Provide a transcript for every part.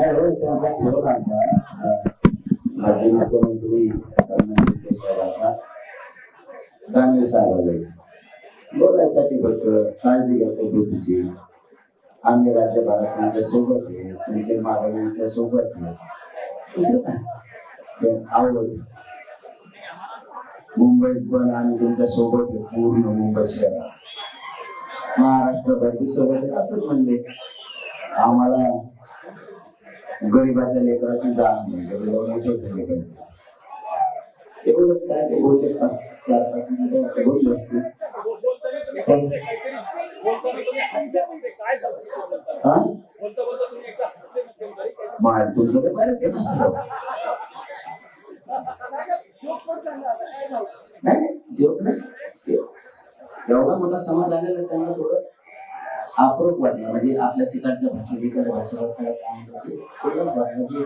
नाही हो त्यांचा माजी मुख्यमंत्री सन्माननीय केशवरावचा दानवे साहेब फक्त काळजी घ्या पद्धतीची आम्ही राज्यभरात तुमच्यासोबत आहे तुमचे मागण्यांच्या सोबत आहे आवडत मुंबईत पण आम्ही तुमच्यासोबत पूर्ण मुंबई शहरात महाराष्ट्रभर सोबत असंच म्हणजे आम्हाला गरीबाच्या लेकराची जाण नाही एवढंच काय ते बोलले पाच चार पाच मिनिटं बोलले असते. तुमचं तर बरं नाही जोक नाही. एवढा मोठा समाज आलेला त्यांना थोडं. अप्रूप वाटलं. म्हणजे आपल्या तिकडच्या भाषेत इकडे भाषेवर काय वाटलं. की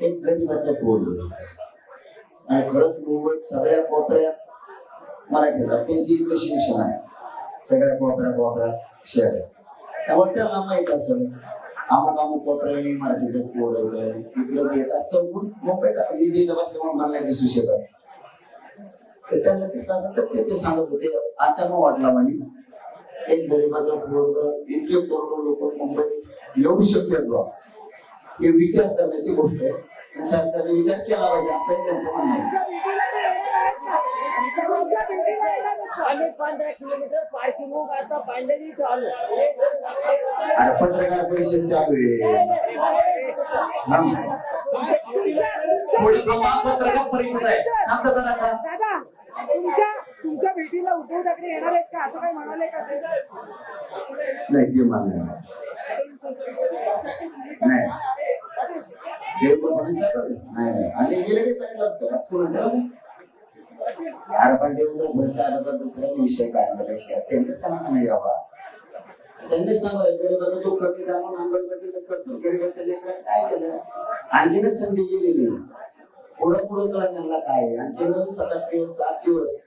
एक गरीबाचं पोल आणि खरंच मुंबईत सगळ्या कोपऱ्यात मराठी त्यांची इतकं शिक्षण आहे. सगळ्या कोपऱ्या कोपऱ्यात शहर आहे. त्यामुळे त्यांना माहीत असेल अमुक अमुक कोपऱ्याने मराठीचं पोल वगैरे इकडं येतात. चौकून मुंबईला मी तिथं मला दिसू शकत. तर त्यांना ते असं तर ते ते सांगत होते अचानक वाटला म्हणे. एक गरीबाचा पोरग इतके करोडो लोक मुंबईत येऊ शकतात बा हे विचार करण्याची गोष्ट आहे. आणि सरकारने विचार केला पाहिजे असंही त्यांचं म्हणणं आहे. आम्ही पंधरा किलोमीटर पार्किंग आता फायनली चालू. अरे पत्रकार परिषद चालू आहे. हा. थोडी पत्रकार परिषद आहे? दादा तुमच्या तुमच्या भेटीला उद्धव ठाकरे येणार आहेत का? असं काय म्हणाले का ते? नाही ते मला नाही. साहेब नाही आणि गेले की सांगितलं असतं का? सोडून अरे पण विषय काढण्यापेक्षा त्यांनी त्यांना नाही यावा. त्यांनी सांगा गरीबाचा कमी दामून करतो गरीबाच्या काय केलं? आणखीनच संधी गेलेली. पुढं पुढं कळत त्यांना काय आहे. आणि त्यांना सात आठ दिवस सात दिवस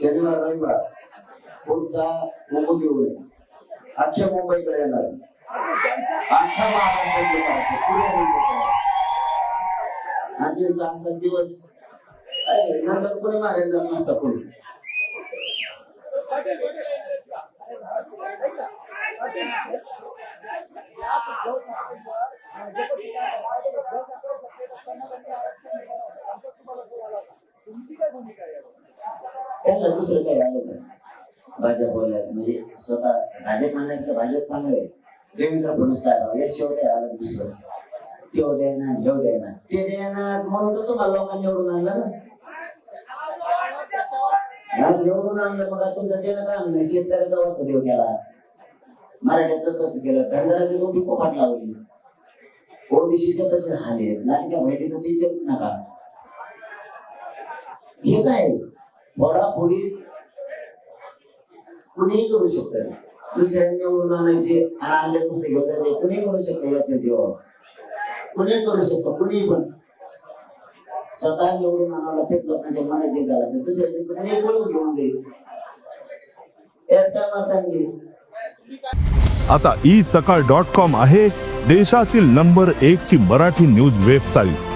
शनिवार रविवार पुढचा मुंबई घेऊन अख्ख्या मुंबईकडे येणार अख्ख्या महाराष्ट्रात आणखी सहा सात दिवस. नंतर कोणी मागायला जात नसतं कोणी त्यांना दुसरं काही आलं नाही भाजप बोलायला म्हणजे स्वतः भाजप म्हणण्याचं भाजप चांगलं आहे देवेंद्र फडणवीस साहेब या शेव आलं दुसरं. ते द्यायना घेऊ ते द्या म्हणून तर तुम्हाला लोकांनी निवडून आणलं ना. निवडून आणलं बघा तुमचं त्याला काय म्हणणं शेतकऱ्याचा वर्ष देऊ केला मराठ्याचं तसं केलं. धनगराची मोठी पोपाट लावली. ओबीसीचं तसे हाल नारीच्या नालीच्या बहिणीचं ते नका. हे काय? फोडाफोडी कुणीही करू शकतं दुसऱ्यांनी निवडून आणायचे आणले कुठे घेऊन जायचे कुणीही करू शकतं याच्या जीवावर कुणी करू शकतो कुणी पण. स्वतः निवडून आणावं लागते लोकांच्या मनाचे झाला दुसऱ्याचे कुणी बोलून घेऊन जाईल. त्यात काय आता ई सकाळ डॉट कॉम आहे देशातील नंबर एक ची मराठी न्यूज वेबसाईट